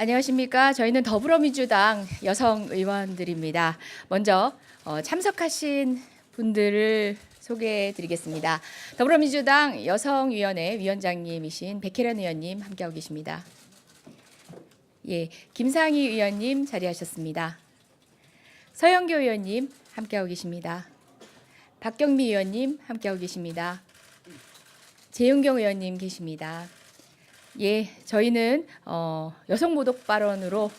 안녕하십니까. 저희는 더불어민주당 여성 의원들입니다. 먼저 어, 참석하신 분들을 소개해 드리겠습니다. 더불어민주당 여성위원회 위원장님이신 백혜련 의원님 함께하고 계십니다. 예, 김상희 의원님 자리하셨습니다. 서영교 의원님 함께하고 계십니다. 박경미 의원님 함께하고 계십니다. 재윤경 의원님 계십니다. 예, 저희는 어, 여성 모독 발언으로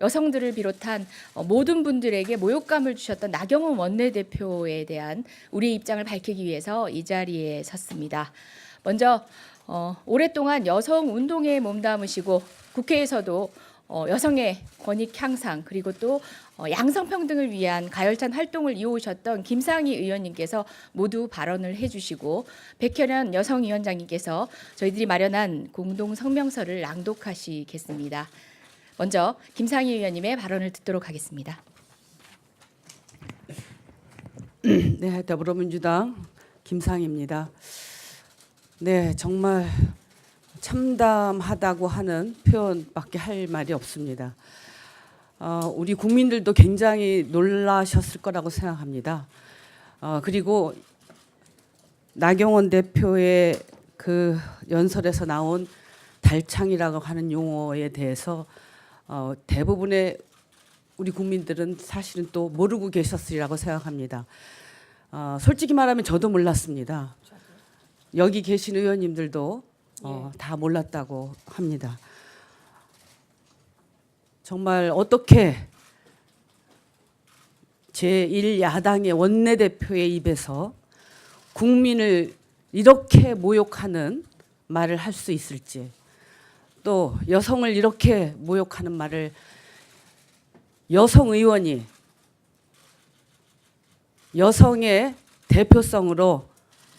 여성들을 비롯한 어, 모든 분들에게 모욕감을 주셨던 나경원 원내대표에 대한 우리의 입장을 밝히기 위해서 이 자리에 섰습니다. 먼저 어, 오랫동안 여성 운동에 몸담으시고 국회에서도 어, 여성의 권익 향상 그리고 또 어, 양성평등을 위한 가열찬 활동을 이어오셨던 김상희 의원님께서 모두 발언을 해주시고 백현현 여성위원장님께서 저희들이 마련한 공동 성명서를 낭독하시겠습니다. 먼저 김상희 의원님의 발언을 듣도록 하겠습니다. 네, 더불어민주당 김상입니다. 네, 정말 참담하다고 하는 표현밖에 할 말이 없습니다. 어, 우리 국민들도 굉장히 놀라셨을 거라고 생각합니다. 어, 그리고 나경원 대표의 그 연설에서 나온 달창이라고 하는 용어에 대해서 어, 대부분의 우리 국민들은 사실은 또 모르고 계셨으리라고 생각합니다. 어, 솔직히 말하면 저도 몰랐습니다. 여기 계신 의원님들도 어, 다 몰랐다고 합니다. 정말 어떻게 제1야당의 원내대표의 입에서 국민을 이렇게 모욕하는 말을 할 수 있을지 또 여성을 이렇게 모욕하는 말을 여성 의원이 여성의 대표성으로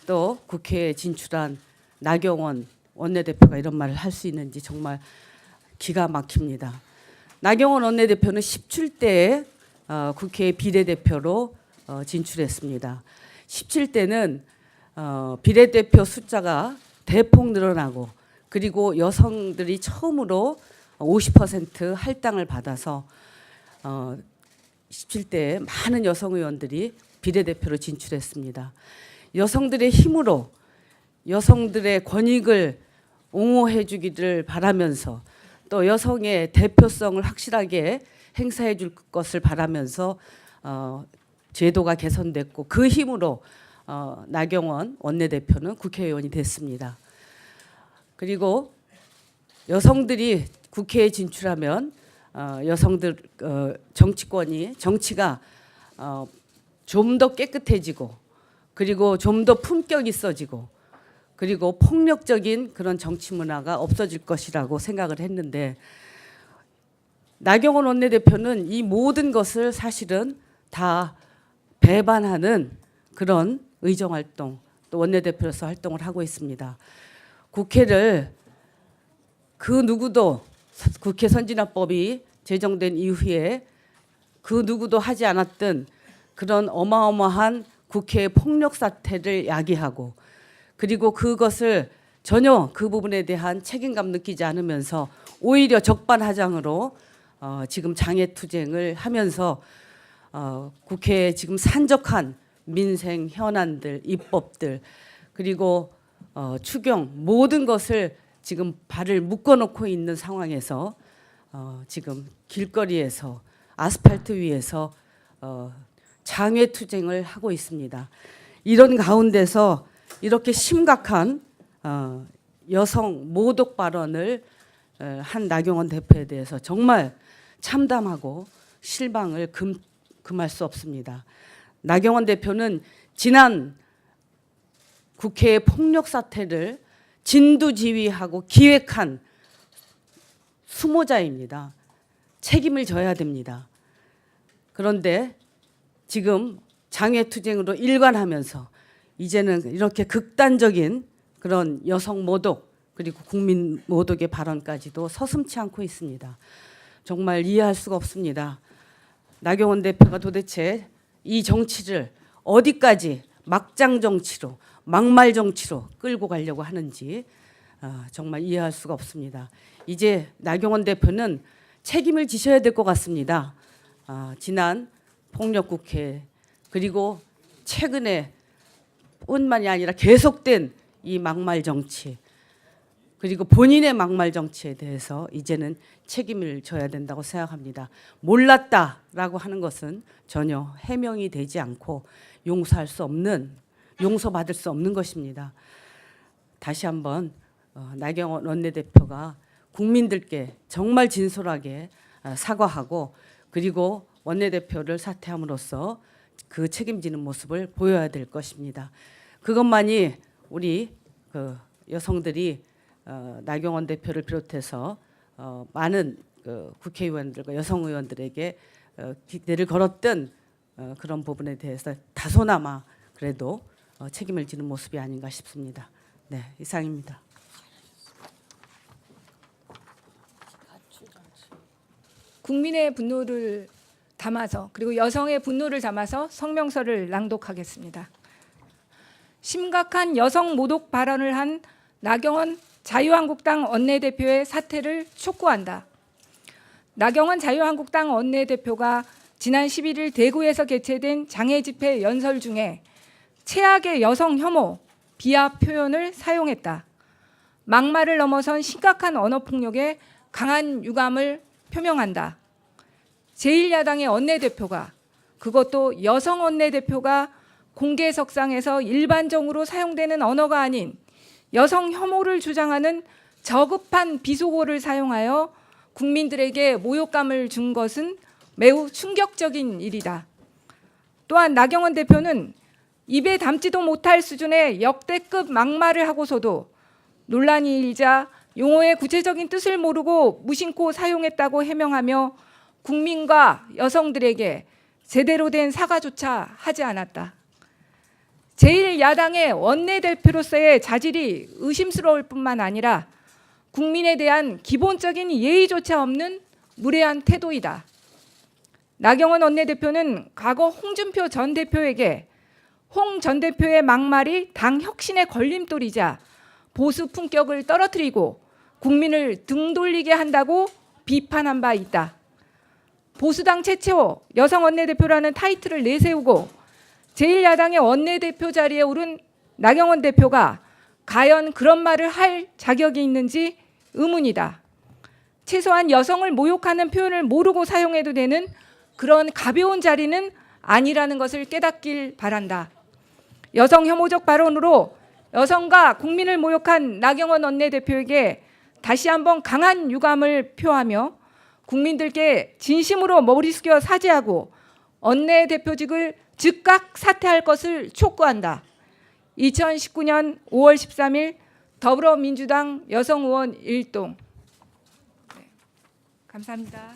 또 국회에 진출한 나경원 원내대표가 이런 말을 할 수 있는지 정말 기가 막힙니다. 나경원 원내대표는 17대에 어, 국회 비례대표로 어, 진출했습니다. 17대는 어, 비례대표 숫자가 대폭 늘어나고 그리고 여성들이 처음으로 50% 할당을 받아서 어, 17대에 많은 여성 의원들이 비례대표로 진출했습니다. 여성들의 힘으로 여성들의 권익을 옹호해 주기를 바라면서 또 여성의 대표성을 확실하게 행사해 줄 것을 바라면서 어, 제도가 개선됐고 그 힘으로 어, 나경원 원내대표는 국회의원이 됐습니다. 그리고 여성들이 국회에 진출하면 어, 여성들 어, 정치권이 정치가 어, 좀 더 깨끗해지고 그리고 좀 더 품격 있어지고 그리고 폭력적인 그런 정치 문화가 없어질 것이라고 생각을 했는데 나경원 원내대표는 이 모든 것을 사실은 다 배반하는 그런 의정 활동 또 원내대표로서 활동을 하고 있습니다. 국회를 그 누구도 국회 선진화법이 제정된 이후에 그 누구도 하지 않았던 그런 어마어마한 국회의 폭력 사태를 야기하고 그리고 그것을 전혀 그 부분에 대한 책임감 느끼지 않으면서 오히려 적반하장으로 어, 지금 장애투쟁을 하면서 어, 국회에 지금 산적한 민생 현안들, 입법들 그리고 어, 추경 모든 것을 지금 발을 묶어놓고 있는 상황에서 어, 지금 길거리에서 아스팔트 위에서 어, 장외 투쟁을 하고 있습니다. 이런 가운데서 이렇게 심각한 어, 여성 모독 발언을 어, 한 나경원 대표에 대해서 정말 참담하고 실망을 금, 금할 수 없습니다. 나경원 대표는 지난 국회의 폭력 사태를 진두지휘하고 기획한 수모자입니다. 책임을 져야 됩니다. 그런데 지금 장애투쟁으로 일관하면서 이제는 이렇게 극단적인 그런 여성 모독 그리고 국민 모독의 발언까지도 서슴치 않고 있습니다. 정말 이해할 수가 없습니다. 나경원 대표가 도대체 이 정치를 어디까지 막장 정치로 막말 정치로 끌고 가려고 하는지 어, 정말 이해할 수가 없습니다. 이제 나경원 대표는 책임을 지셔야 될 것 같습니다. 아, 지난 폭력 국회 그리고 최근에 뿐만이 아니라 계속된 이 막말 정치 그리고 본인의 막말 정치에 대해서 이제는 책임을 져야 된다고 생각합니다. 몰랐다라고 하는 것은 전혀 해명이 되지 않고 용서할 수 없는 용서받을 수 없는 것입니다. 다시 한번 어, 나경원 원내대표가 국민들께 정말 진솔하게 어, 사과하고 그리고 원내대표를 사퇴함으로써 그 책임지는 모습을 보여야 될 것입니다. 그것만이 우리 그 여성들이 어, 나경원 대표를 비롯해서 어, 많은 그 국회의원들과 여성 의원들에게 어, 기대를 걸었던 어, 그런 부분에 대해서 다소나마 그래도 어, 책임을 지는 모습이 아닌가 싶습니다. 네, 이상입니다. 국민의 분노를 담아서 그리고 여성의 분노를 담아서 성명서를 낭독하겠습니다. 심각한 여성 모독 발언을 한 나경원 자유한국당 원내대표의 사퇴를 촉구한다. 나경원 자유한국당 원내대표가 지난 11일 대구에서 개최된 장애 집회 연설 중에 최악의 여성 혐오, 비하 표현을 사용했다. 막말을 넘어선 심각한 언어 폭력에 강한 유감을 표명한다. 제1야당의 원내대표가 그것도 여성 원내대표가 공개석상에서 일반적으로 사용되는 언어가 아닌 여성 혐오를 주장하는 저급한 비속어를 사용하여 국민들에게 모욕감을 준 것은 매우 충격적인 일이다. 또한 나경원 대표는 입에 담지도 못할 수준의 역대급 막말을 하고서도 논란이 일자 용어의 구체적인 뜻을 모르고 무심코 사용했다고 해명하며 국민과 여성들에게 제대로 된 사과조차 하지 않았다. 제1야당의 원내대표로서의 자질이 의심스러울 뿐만 아니라 국민에 대한 기본적인 예의조차 없는 무례한 태도이다. 나경원 원내대표는 과거 홍준표 전 대표에게 홍 전 대표의 막말이 당 혁신의 걸림돌이자 보수 품격을 떨어뜨리고 국민을 등 돌리게 한다고 비판한 바 있다. 보수당 최초 여성 원내대표라는 타이틀을 내세우고 제1야당의 원내대표 자리에 오른 나경원 대표가 과연 그런 말을 할 자격이 있는지 의문이다. 최소한 여성을 모욕하는 표현을 모르고 사용해도 되는 그런 가벼운 자리는 아니라는 것을 깨닫길 바란다. 여성 혐오적 발언으로 여성과 국민을 모욕한 나경원 원내대표에게 다시 한번 강한 유감을 표하며 국민들께 진심으로 머리 숙여 사죄하고 원내대표직을 즉각 사퇴할 것을 촉구한다. 2019년 5월 13일 더불어민주당 여성 의원 일동. 네, 감사합니다.